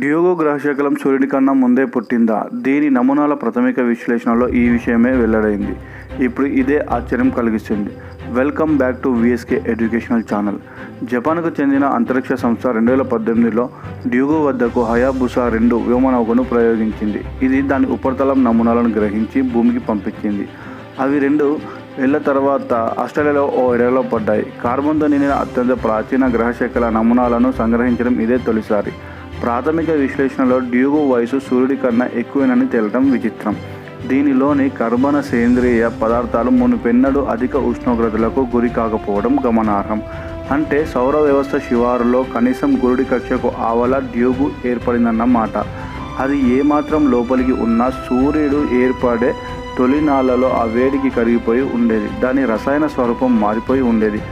Diogo గ్రహశకలం సూర్యుడి కన్నా ముందే పుట్టిందా? దీని నమూనాల ప్రాథమిక విశ్లేషణలో ఈ విషయమే వెల్లడైంది. ఇప్పుడు ఇదే ఆశ్చర్యం కలిగిస్తుంది. Welcome back to VSK educational channel. జపాన్కు చెందిన అంతరిక్ష సంస్థ రెండు వేల పద్దెనిమిదిలో డ్యూగో వద్దకు హయాబుసా రెండు వ్యోమనౌకను ప్రయోగించింది. ఇది దాని ఉపరితలం నమూనాలను గ్రహించి భూమికి పంపించింది. అవి రెండు ఏళ్ళ తర్వాత ఆస్ట్రేలియాలో ఓ ఎడలో పడ్డాయి. కార్బన్తో నిండిన అత్యంత ప్రాచీన గ్రహశకల నమూనాలను సంగ్రహించడం ఇదే తొలిసారి. ప్రాథమిక విశ్లేషణలో డ్యూగు వయసు సూర్యుడి కన్నా ఎక్కువేనని తేలటం విచిత్రం. దీనిలోని కర్బన సేంద్రియ పదార్థాలు మునుపెన్నడూ అధిక ఉష్ణోగ్రతలకు గురి కాకపోవడం గమనార్హం. అంటే సౌర వ్యవస్థ శివారులో కనీసం గురుడి కక్షకు ఆవల డ్యూగు ఏర్పడిందన్నమాట అది ఏమాత్రం లోపలికి ఉన్నా సూర్యుడు ఏర్పడే తొలినాళ్ళలో ఆ వేడికి కరిగిపోయి ఉండేది. దాని రసాయన స్వరూపం మారిపోయి ఉండేది.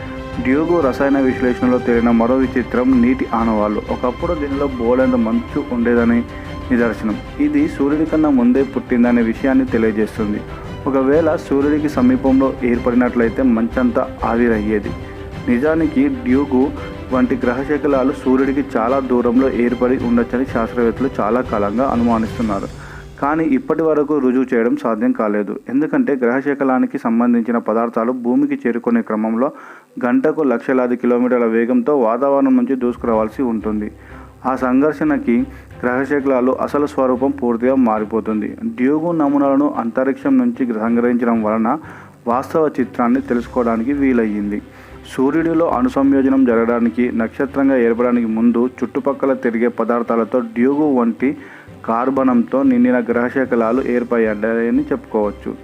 డ్యూగు రసాయన విశ్లేషణలో తేలిన మరో విచిత్రం నీటి ఆనవాళ్ళు. ఒకప్పుడు దీనిలో బోలెంత మంచు ఉండేదని నిదర్శనం. ఇది సూర్యుడి కన్నా ముందే పుట్టిందనే విషయాన్ని తెలియజేస్తుంది. ఒకవేళ సూర్యుడికి సమీపంలో ఏర్పడినట్లయితే మంచంతా ఆవిరయ్యేది. నిజానికి డ్యూగు వంటి గ్రహశకలాలు సూర్యుడికి చాలా దూరంలో ఏర్పడి ఉండొచ్చని శాస్త్రవేత్తలు చాలా కాలంగా అనుమానిస్తున్నారు. కానీ ఇప్పటి వరకు రుజువు చేయడం సాధ్యం కాలేదు. ఎందుకంటే గ్రహశకలానికి సంబంధించిన పదార్థాలు భూమికి చేరుకునే క్రమంలో గంటకు లక్షలాది కిలోమీటర్ల వేగంతో వాతావరణం నుంచి దూసుకురావాల్సి ఉంటుంది. ఆ సంఘర్షణకి గ్రహశకలాలు అసలు స్వరూపం పూర్తిగా మారిపోతుంది. డ్యూగు నమూనాలను అంతరిక్షం నుంచి సంగ్రహించడం వలన వాస్తవ చిత్రాన్ని తెలుసుకోవడానికి వీలయ్యింది. సూర్యుడిలో అనుసంయోజనం జరగడానికి నక్షత్రంగా ఏర్పడడానికి ముందు చుట్టుపక్కల తిరిగే పదార్థాలతో డ్యూగు వంటి కార్బనంతో నిండిన గ్రహశకలాలు ఏర్పడ్డాయని చెప్పుకోవచ్చు.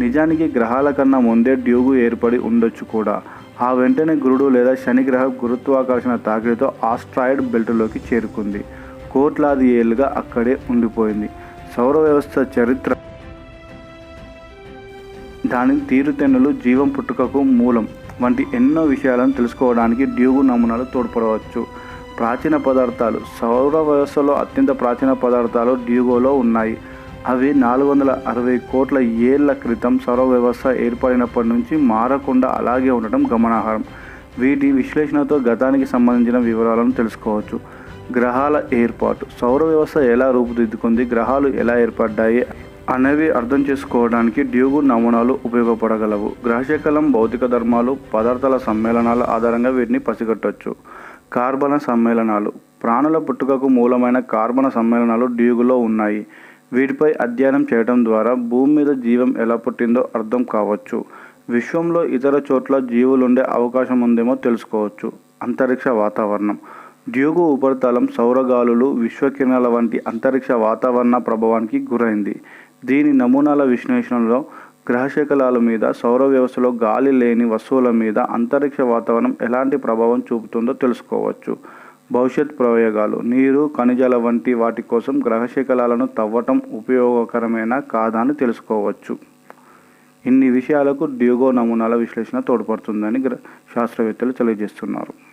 నిజానికి గ్రహాల కన్నా ముందే డ్యూగు ఏర్పడి ఉండొచ్చు కూడా. ఆ వెంటనే గురుడు లేదా శని గ్రహం గురుత్వాకర్షణ తాకిడితో ఆస్ట్రాయిడ్ బెల్ట్లోకి చేరుకుంది. కోట్లాది ఏళ్ళుగా అక్కడే ఉండిపోయింది. సౌర వ్యవస్థ చరిత్ర దాని తీరుతెన్నులు జీవం పుట్టుకకు మూలం వంటి ఎన్నో విషయాలను తెలుసుకోవడానికి డ్యూగు నమూనాలు తోడ్పడవచ్చు. ప్రాచీన పదార్థాలు సౌర వ్యవస్థలో అత్యంత ప్రాచీన పదార్థాలు డ్యూగోలో ఉన్నాయి. అవి నాలుగు వందల అరవై కోట్ల ఏళ్ళ క్రితం సౌర వ్యవస్థ ఏర్పడినప్పటి నుంచి మారకుండా అలాగే ఉండటం గమనార్హం. వీటి విశ్లేషణతో గతానికి సంబంధించిన వివరాలను తెలుసుకోవచ్చు. గ్రహాల ఏర్పాటు. సౌర వ్యవస్థ ఎలా రూపుదిద్దుకుంది? గ్రహాలు ఎలా ఏర్పడ్డాయి? అనేవి అర్థం చేసుకోవడానికి డ్యూగు నమూనాలు ఉపయోగపడగలవు. గ్రహశకలం భౌతిక ధర్మాలు పదార్థాల సమ్మేళనాల ఆధారంగా వీటిని పసిగట్టవచ్చు కార్బన సమ్మేళనాలు. ప్రాణుల పుట్టుకకు మూలమైన కార్బన సమ్మేళనాలు డ్యూగులో ఉన్నాయి. వీటిపై అధ్యయనం చేయడం ద్వారా భూమి మీద జీవం ఎలా పుట్టిందో అర్థం కావచ్చు. విశ్వంలో ఇతర చోట్ల జీవులుండే అవకాశం ఉందేమో తెలుసుకోవచ్చు. అంతరిక్ష వాతావరణం. డ్యూగు ఉపరితలం సౌరగాలులు విశ్వకిరణాల వంటి అంతరిక్ష వాతావరణ ప్రభావానికి గురైంది. దీని నమూనాల విశ్లేషణలో గ్రహశకలాల మీద సౌర వ్యవస్థలో గాలి లేని వస్తువుల మీద అంతరిక్ష వాతావరణం ఎలాంటి ప్రభావం చూపుతుందో తెలుసుకోవచ్చు. భవిష్యత్ ప్రయోగాలు నీరు ఖనిజాల వంటి వాటి కోసం గ్రహశకలాలను తవ్వటం ఉపయోగకరమైన కాదా అని తెలుసుకోవచ్చు. ఇన్ని విషయాలకు డ్యూగో నమూనాల విశ్లేషణ తోడ్పడుతుందని గ్ర శాస్త్రవేత్తలు తెలియజేస్తున్నారు.